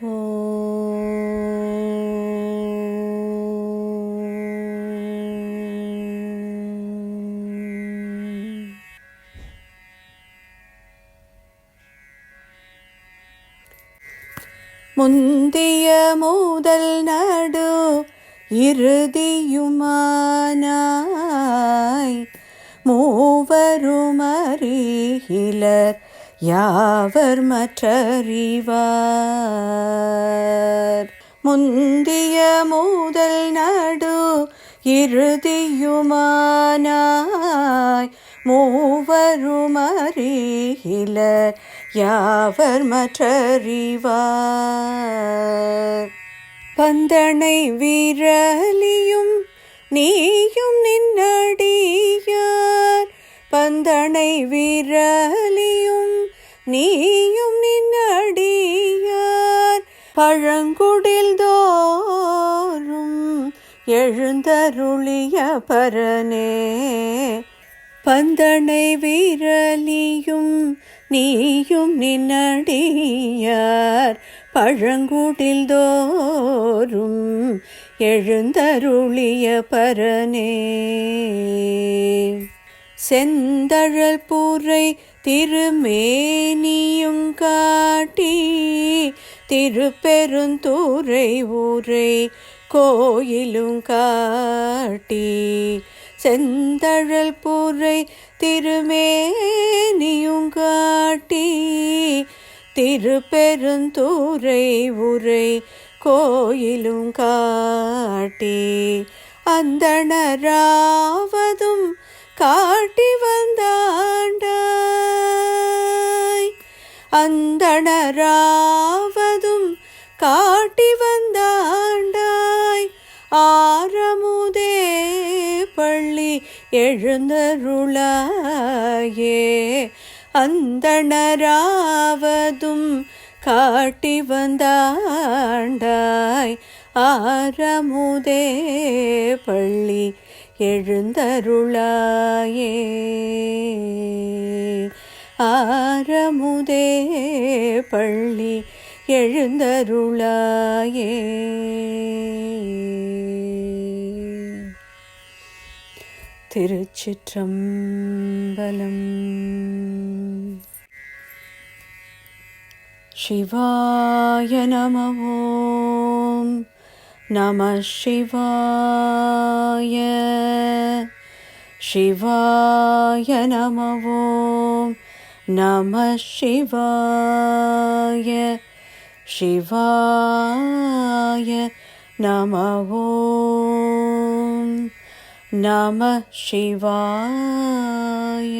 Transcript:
ஓம். முந்திய முதல் நடு இறுதியுமானாய் மூவரும் அறிகிலர் யாவர் மற்றறிவார்? முந்திய மூதல் நடு இறுதியுமானாய். மூவரும் அறிகிலர் யாவர் மற்றறிவார்? பந்தனை விரலியும் நீயும் நின்ன நீயும் நின்னடியார் பழங்குடில் தோறும் எழுந்தருளிய பரனே. பந்தனை வீரலியும் நீயும் நின்னடியார் பழங்குடில் தோறும் எழுந்தருளிய பரனே. செந்தழல் பூரை திருமேனியும் காட்டி திருப்பெருந்தூரை ஊரை கோயிலும் காட்டி. செந்தழல் பூரை திருமேனியும் காட்டி திருப்பெருந்தூரை உரை கோயிலும் காட்டி. அந்தணராவதும் காட்டி வந்தாண்டாய். அந்தணராவதும் காட்டி வந்தாண்டாய். ஆரமுதே பள்ளி எழுந்தருளாயே. அந்தணராவதும் காட்டி வந்தாண்டாய். ஆரமுதே பள்ளி எழுந்தருளாயே. ஆரமுதே பள்ளி எழுந்தருளாயே. திருச்சிற்றம்பலம். சிவாய நமவோம் ஓம் நம சிவாய சிவாய நம ஓம் நம சிவாய சிவாய நம ஓம் நம சிவாய